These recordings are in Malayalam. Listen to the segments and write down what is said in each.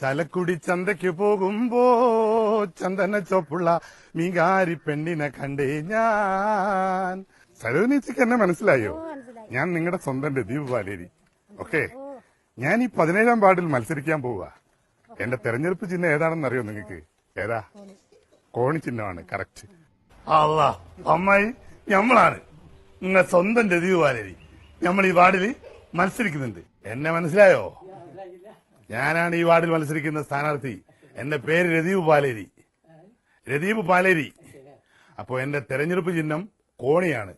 ചലക്കുടി ചന്തയ്ക്ക് പോകുമ്പോ ചന്ദന ചോപ്പുള്ള മീകാരി പെണ്ണിനെ കണ്ടേ ഞാൻ. സരോനീച്ചക്ക് എന്നെ മനസ്സിലായോ? ഞാൻ നിങ്ങളുടെ സ്വന്തം ദീപ് പാലേരി. ഓക്കെ? ഞാൻ ഈ പതിനേഴാം വാർഡിൽ മത്സരിക്കാൻ പോവുക എന്റെ തെരഞ്ഞെടുപ്പ് ചിഹ്നം ഏതാണെന്ന് അറിയോ നിങ്ങൾക്ക് ഏതാ? കോണി. ചിഹ്നമാണ് കറക്റ്റ്. അള്ളാ അമ്മായി ഞമ്മളാണ്. നിങ്ങളെ സ്വന്തം രദീപ് പാലേരി. നമ്മൾ ഈ വാർഡിൽ മത്സരിക്കുന്നുണ്ട്. എന്നെ മനസ്സിലായോ? ഞാനാണ് ഈ വാർഡിൽ മത്സരിക്കുന്ന സ്ഥാനാർത്ഥി. എന്റെ പേര് രതീപ് പാലേരി. രതീപ് പാലേരി. അപ്പോൾ എന്റെ തെരഞ്ഞെടുപ്പ് ചിഹ്നം കോണിയാണ്.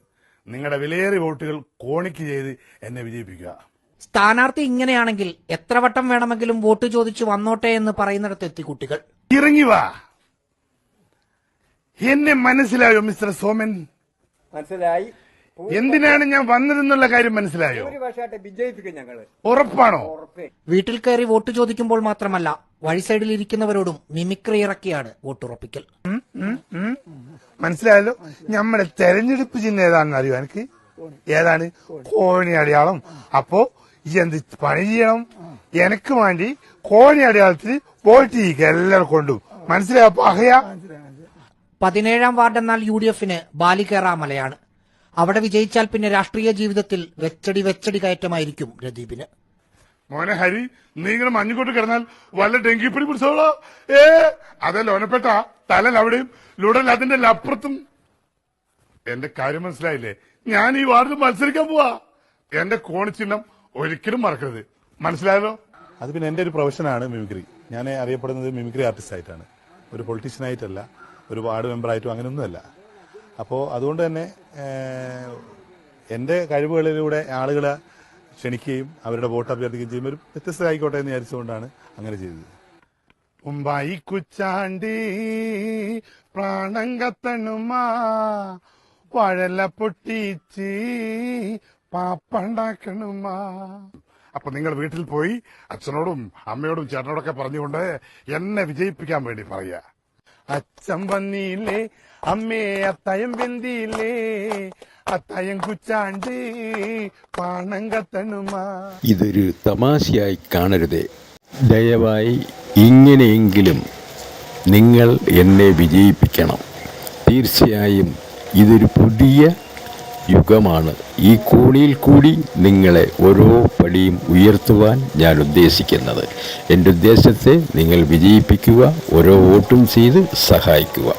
നിങ്ങളുടെ വിലയേറിയ വോട്ടുകൾ കോണിക്ക് ചെയ്ത് എന്നെ വിജയിപ്പിക്കുക. സ്ഥാനാർത്ഥി ഇങ്ങനെയാണെങ്കിൽ എത്ര വട്ടം വേണമെങ്കിലും വോട്ട് ചോദിച്ചു വന്നോട്ടെ എന്ന് പറയുന്നിടത്ത് എത്തി കുട്ടികൾ. ഇറങ്ങി വാ. എന്നെ മനസ്സിലായോ മിസ്റ്റർ സോമൻ? മനസ്സിലായി. എന്തിനാണ് ഞാൻ വന്നതെന്നുള്ള കാര്യം മനസ്സിലായോ? ഭൂരിപക്ഷമായിട്ട് വിജയിപ്പിക്കും ഞങ്ങൾ. ഉറപ്പാണോ? വീട്ടിൽ കയറി വോട്ട് ചോദിക്കുമ്പോൾ മാത്രമല്ല വഴി സൈഡിൽ ഇരിക്കുന്നവരോടും മിമിക്രി ഇറക്കിയാണ് വോട്ട് ഉറപ്പിക്കൽ മനസ്സിലായല്ലോ? നമ്മുടെ തെരഞ്ഞെടുപ്പ് ചിഹ്നം ഏതാണെന്ന് അറിയോ എനിക്ക് ഏതാണ്? കോണി അടയാളം. അപ്പോ എന്ത് പണി ചെയ്യണം? എനക്ക് വേണ്ടി കോണി അടയാളത്തിൽ വോട്ട് ചെയ്യിക്കുക എല്ലാവർക്കും കൊണ്ടും. മനസ്സിലായോ? അഹയ? പതിനേഴാം വാർഡ് എന്നാൽ യു ഡി എഫിന് ബാലികേറാമലയാണ് അവിടെ വിജയിച്ചാൽ പിന്നെ രാഷ്ട്രീയ ജീവിതത്തിൽ വെച്ചടി വെച്ചടി കയറ്റമായിരിക്കും രദീപിന്. മോനെ ഹരി നീ ഇങ്ങനെ മഞ്ഞുകൊട്ട് കിടന്നാൽ വല്ല ഡെങ്കിപ്പിടി പിടിച്ചോളോ. ഏ അതെ ലോനപ്പെട്ട തലൽ അവിടെയും ലുടൽ അതിന്റെ അപ്പുറത്തും. എന്റെ കാര്യം മനസ്സിലായില്ലേ? ഞാൻ ഈ വാർഡിൽ മത്സരിക്കാൻ പോവാ. എന്റെ കോണിച്ചിഹ്നം ഒരിക്കലും മറക്കരുത്. മനസ്സിലായല്ലോ? അത് പിന്നെ എന്റെ ഒരു പ്രൊഫഷനാണ് മിമിക്രി. ഞാൻ അറിയപ്പെടുന്നത് മിമിക്രി ആർട്ടിസ്റ്റ് ആയിട്ടാണ് ഒരു പൊളിറ്റീഷ്യൻ ആയിട്ടല്ല ഒരു വാർഡ് മെമ്പർ മെമ്പറായിട്ടും അങ്ങനെയൊന്നുമല്ല. അപ്പോൾ അതുകൊണ്ട് തന്നെ എന്റെ കഴിവുകളിലൂടെ ആളുകൾ ക്ഷണിക്കുകയും അവരുടെ വോട്ട് അഭ്യർത്ഥിക്കുകയും ചെയ്യുമ്പോൾ വ്യത്യസ്തമായിക്കോട്ടെ എന്ന് വിചാരിച്ചുകൊണ്ടാണ് അങ്ങനെ ചെയ്തത്. മുമ്പായി കുച്ചാണ്ടി പ്രാണം കത്തണുമാ വഴല പൊട്ടിച്ച് പാപ്പണ്ടാക്കണുമാ. അപ്പൊ നിങ്ങൾ വീട്ടിൽ പോയി അച്ഛനോടും അമ്മയോടും ചേട്ടനോടൊക്കെ പറഞ്ഞുകൊണ്ട് എന്നെ വിജയിപ്പിക്കാൻ വേണ്ടി പറയാ അച്ഛൻ വന്നില്ലേ? അമ്മേ അത്തയം വെന്തിയില്ലേ അത്തയം കുച്ചാണ്ട് പാണം കത്തണുമാ. ഇതൊരു തമാശയായി കാണരുതേ. ദയവായി ഇങ്ങനെയെങ്കിലും നിങ്ങൾ എന്നെ വിജയിപ്പിക്കണം. തീർച്ചയായും ഇതൊരു പുതിയ യുഗമാണ്. ഈ കോണിയിൽ കൂടി നിങ്ങളെ ഓരോ പടിയും ഉയർത്തുവാൻ ഞാൻ ഉദ്ദേശിക്കുന്നത്. എന്റെ ഉദ്ദേശത്തെ നിങ്ങൾ വിജയിപ്പിക്കുക ഓരോ വോട്ടും ചെയ്ത് സഹായിക്കുക.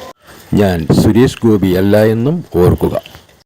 ഞാൻ സുരേഷ് ഗോപി അല്ല എന്നും ഓർക്കുക.